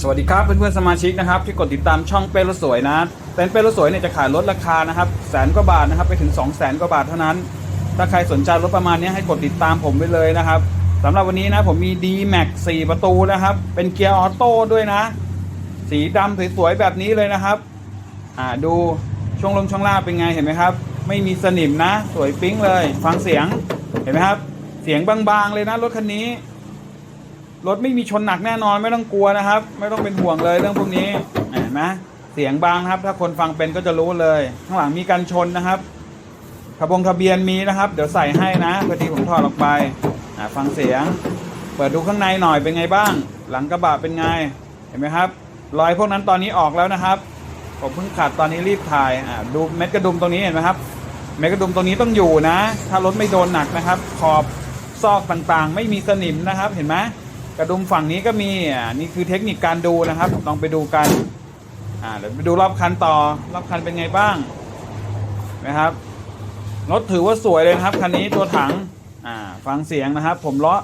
สวัสดีครับเพื่อนๆสมาชิกนะครับที่กดติดตามช่องเป้รถสวยนะเต็นเป้รถสวยเนี่ยจะขายลดราคานะครับแสนกว่าบาทนะครับไปถึง 2 0 0แสนกว่าบาทเท่านั้น ถ้าใครสนใจรถประมาณนี้ให้กดติดตามผมไปเลยนะครับสำหรับวันนี้นะผมมี D Max 4 ประตูนะครับ เป็นเกียร์ออโต้ด้วยนะ สีดำสวยๆแบบนี้เลยนะครับอ่าดูช่วงลมช่วงล่างเป็นไงเห็นไหมครับ ไม่มีสนิมนะ สวยปิ๊งเลย ฟังเสียงเห็นไหมครับ เสียงบางๆเลยนะรถคันนี้ รถไม่มีชนหนักแน่นอนไม่ต้องกลัวนะครับ ไม่ต้องเป็นห่วงเลยเรื่องพวกนี้เห็นไหมเสียงบางครับ ถ้าคนฟังเป็นก็จะรู้เลย ข้างหลังมีกันชนนะครับทะบงทะเบียนมีนะครับ เดี๋ยวใส่ให้นะพอดีผมถอดออกไปฟังเสียง เปิดดูข้างในหน่อยเป็นไงบ้าง หลังกระบะเป็นไงเห็นไหมครับ รอยพวกนั้นตอนนี้ออกแล้วนะครับ ผมเพิ่งขัดตอนนี้รีบถ่ายดูเม็ดกระดุมตรงนี้เห็นไหมครับ เม็ดกระดุมตรงนี้ต้องอยู่นะ ถ้ารถไม่โดนหนักนะครับ ขอบซอกต่างๆ ไม่มีสนิมนะครับเห็นไหม กระดุมฝั่งนี้ก็มีอ่านี่คือเทคนิคการดูนะครับ ลองไปดูกันอ่าเดี๋ยวไปดูรอบคันต่อรอบคันเป็นไงบ้างนไหมครับรถถือว่าสวยเลยนะครับคันนี้ตัวถังอ่าฟังเสียงนะครับ ผมเลาะ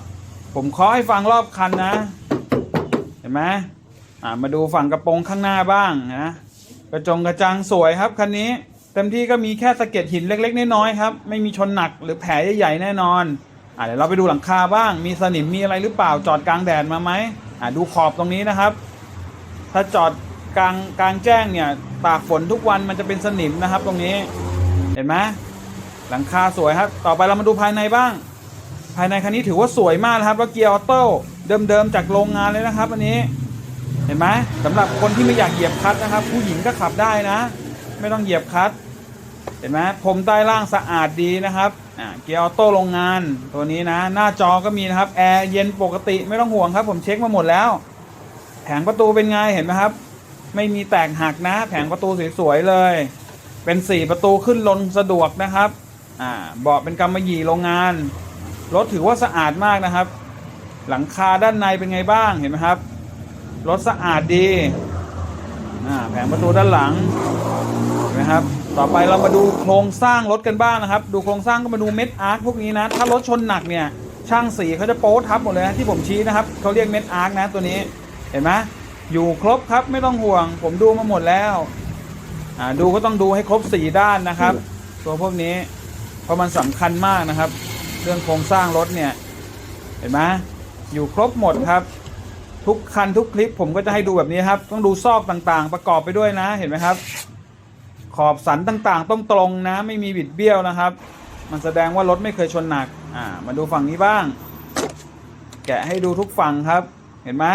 ผมเคาะให้ฟังรอบคันนะ เห็นไหมอ่ามาดูฝั่งกระโปรงข้างหน้าบ้างนะกระจงกระจังสวยครับคันนี้เต็มที่ก็มีแค่สะเก็ดหินเล็ก ๆ น้อยๆครับ ไม่มีชนหนักหรือแผลใหญ่ๆแน่นอน อ่าเดี๋ยวเราไปดูหลังคาบ้าง มีสนิมมีอะไรหรือเปล่าจอดกลางแดดมาไหมอ่าดูขอบตรงนี้นะครับ ถ้าจอดกลางกลางแจ้งเนี่ยตากฝนทุกวันมันจะเป็นสนิมนะครับ ตรงนี้ เห็นไหมหลังคาสวยครับ ต่อไปเรามาดูภายในบ้าง ภายในคันนี้ถือว่าสวยมากนะครับแล้วเกียร์ออโต้เดิมๆจากโรงงานเลยนะครับ อันนี้ เห็นไหมสำหรับคนที่ไม่อยากเหยียบคัตนะครับ ผู้หญิงก็ขับได้นะ ไม่ต้องเหยียบคัต เห็นไหมพรมใต้ล่างสะอาดดีนะครับอ่าเกียร์ออโต้โรงงานตัวนี้นะ หน้าจอก็มีนะครับแอร์เย็นปกติไม่ต้องห่วงครับ ผมเช็คมาหมดแล้ว แผงประตูเป็นไงเห็นไหมครับ ไม่มีแตกหักนะ แผงประตูสวยๆเลย เป็นสี่ประตูขึ้นลงสะดวกนะครับอ่าเบาะเป็นกำมะหยี่โรงงานรถถือว่าสะอาดมากนะครับ หลังคาด้านในเป็นไงบ้างเห็นไหมครับรถสะอาดดีแผงประตูด้านหลัง นไหมครับ ต่อไปเรามาดูโครงสร้างรถกันบ้างนะครับ ดูโครงสร้างก็มาดูเม็ดอาร์คพวกนี้นะ ถ้ารถชนหนักเนี่ย ช่างสีเขาจะโป๊ทับหมดเลยนะที่ผมชี้นะครับเขาเรียกเม็ดอาร์คนะตัวนี้ เห็นไหมอยู่ครบครับไม่ต้องห่วง ผมดูมาหมดแล้ว อ่าดูก็ต้องดูให้ครบสี่ด้านนะครับ ตัวพวกนี้ เพราะมันสำคัญมากนะครับ เรื่องโครงสร้างรถเนี่ย เห็นไหมอยู่ครบหมดครับ ทุกคันทุกคลิปผมก็จะให้ดูแบบนี้ครับ ต้องดูซอกต่างๆ ประกอบไปด้วยนะ เห็นไหมครับ ขอบสันต่างๆ ต้องตรงนะ ไม่มีบิดเบี้ยวนะครับ มันแสดงว่ารถไม่เคยชนหนัก อ่า มาดูฝั่งนี้บ้าง แกะให้ดูทุกฝั่งครับ เห็นไหม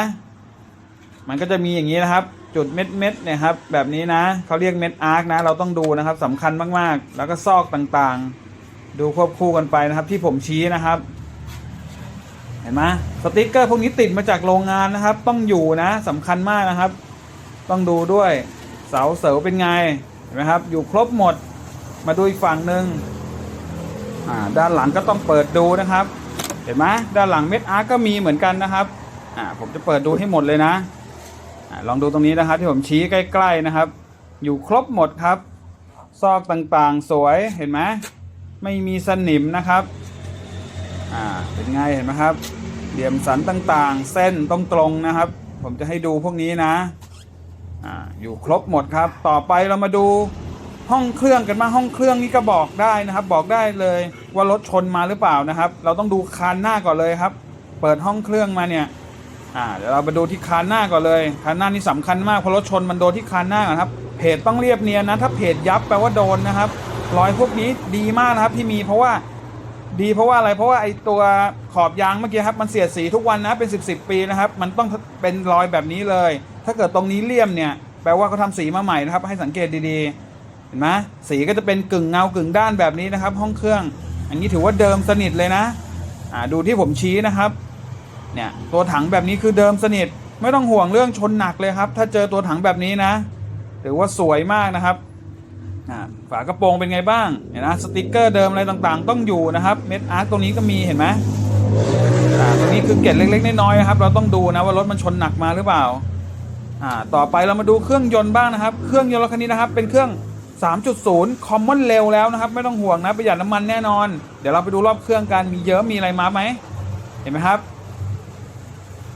มันก็จะมีอย่างนี้นะครับ จุดเม็ดเม็ดเนี่ยครับ แบบนี้นะเขาเรียกเม็ดอาร์คนะ เราต้องดูนะครับสำคัญมากๆ แล้วก็ซอกต่างๆ ดูควบคู่กันไปนะครับ ที่ผมชี้นะครับ เห็นไหมสติกเกอร์พวกนี้ติดมาจากโรงงานนะครับ ต้องอยู่นะสำคัญมากนะครับ ต้องดูด้วยเสาเสาเป็นไง นไหมครับ อยู่ครบหมด มาดูอีกฝั่งหนึ่งด้านหลังก็ต้องเปิดดูนะครับ เห็นไหมด้านหลังเม็ดอาร์ก็มีเหมือนกันนะครับผมจะเปิดดูให้หมดเลยนะอลองดูตรงนี้นะครับ ที่ผมชี้ใกล้ ๆนะครับ อยู่ครบหมดครับ ซอกต่างๆสวยเห็นไหมไม่มีสนิมนะครับเป็นไงเห็นไหมครับเหลี่ยมสันต่างๆ เส้นตรงตรงๆนะครับ ผมจะให้ดูพวกนี้นะ อยู่ครบหมดครับ ต่อไปเรามาดูห้องเครื่องกันบ้างห้องเครื่องนี่ก็บอกได้นะครับ บอกได้เลยว่ารถชนมาหรือเปล่านะครับ เราต้องดูคานหน้าก่อนเลยครับ เปิดห้องเครื่องมาเนี่ยอ่าเดี๋ยวเราไปดูที่คานหน้าก่อนเลยคานหน้านี่สำคัญมากเพราะรถชนมันโดนที่คานหน้าก่อนครับเพจต้องเรียบเนียนนะถ้าเพจยับแปลว่าโดนนะครับรอยพวกนี้ดีมากนะครับที่มีเพราะว่าดีเพราะว่าอะไรเพราะว่าไอตัวขอบยางเมื่อกี้ครับมันเสียดสีทุกวันนะเป็น 10บสปีนะครับ มันต้องเป็นรอยแบบนี้เลย ถ้าเกิดตรงนี้เลี่ยมเนี่ย แปลว่าเขาทำสีมาใหม่นะครับ ให้สังเกตดีๆ เห็นไหมสีก็จะเป็นกึ่งเงากึ่งด้านแบบนี้นะครับ ห้องเครื่อง อันนี้ถือว่าเดิมสนิทเลยนะอ่าดูที่ผมชี้นะครับ เนี่ยตัวถังแบบนี้คือเดิมสนิท ไม่ต้องห่วงเรื่องชนหนักเลยครับ ถ้าเจอตัวถังแบบนี้นะถือว่าสวยมากนะครับฝากระโปรงเป็นไงบ้างเห็นนะสติกเกอร์เดิมอะไรต่างๆ ต้องอยู่นะครับเม็ดอาร์ตตรงนี้ก็มีเห็นไหมตรงนี้คือเกล็ดเล็กๆน้อยๆนะครับ เราต้องดูนะว่ารถมันชนหนักมาหรือเปล่า อ่าต่อไปเรามาดูเครื่องยนต์บ้างนะครับ เครื่องยนต์รถคันนี้นะครับ เป็นเครื่อง 3.0 Common เร็วแล้วนะครับ ไม่ต้องห่วงนะประหยัดน้ำมันแน่นอน เดี๋ยวเราไปดูรอบเครื่องกันมีเยอะมีอะไรมาไหมเห็นไหมครับ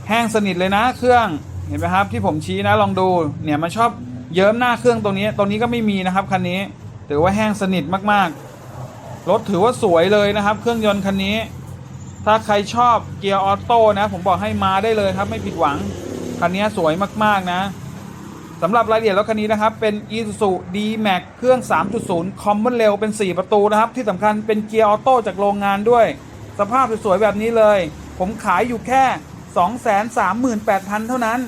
แห้งสนิทเลยนะเครื่องเห็นไหมครับที่ผมชี้นะลองดูเนี่ยมันชอบเยิ้มหน้าเครื่องตรงนี้ตรงนี้ก็ไม่มีนะครับคันนี้ถือว่าแห้งสนิทมากๆรถถือว่าสวยเลยนะครับ เครื่องยนต์คันนี้ ถ้าใครชอบเกียร์ออโต้นะ ผมบอกให้มาได้เลยครับไม่ผิดหวัง คันนี้สวยมากๆนะสำหรับรายละเอียดรถคันนี้นะครับ เป็น Isuzu D-Max เครื่อง 3.0 Common Rail เป็น 4 ประตูนะครับ ที่สำคัญเป็นเกียร์ออโต้จากโรงงานด้วย สภาพสวยๆแบบนี้เลย ผมขายอยู่แค่ 238,000 เท่านั้น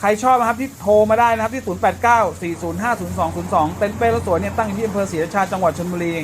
ใครชอบนะครับที่โทรมาได้นะครับที่ 089 405 0202 เต็นท์เป้รถสวยเนี่ยตั้งอยู่ที่อำเภอศรีราชาจังหวัดชลบุรี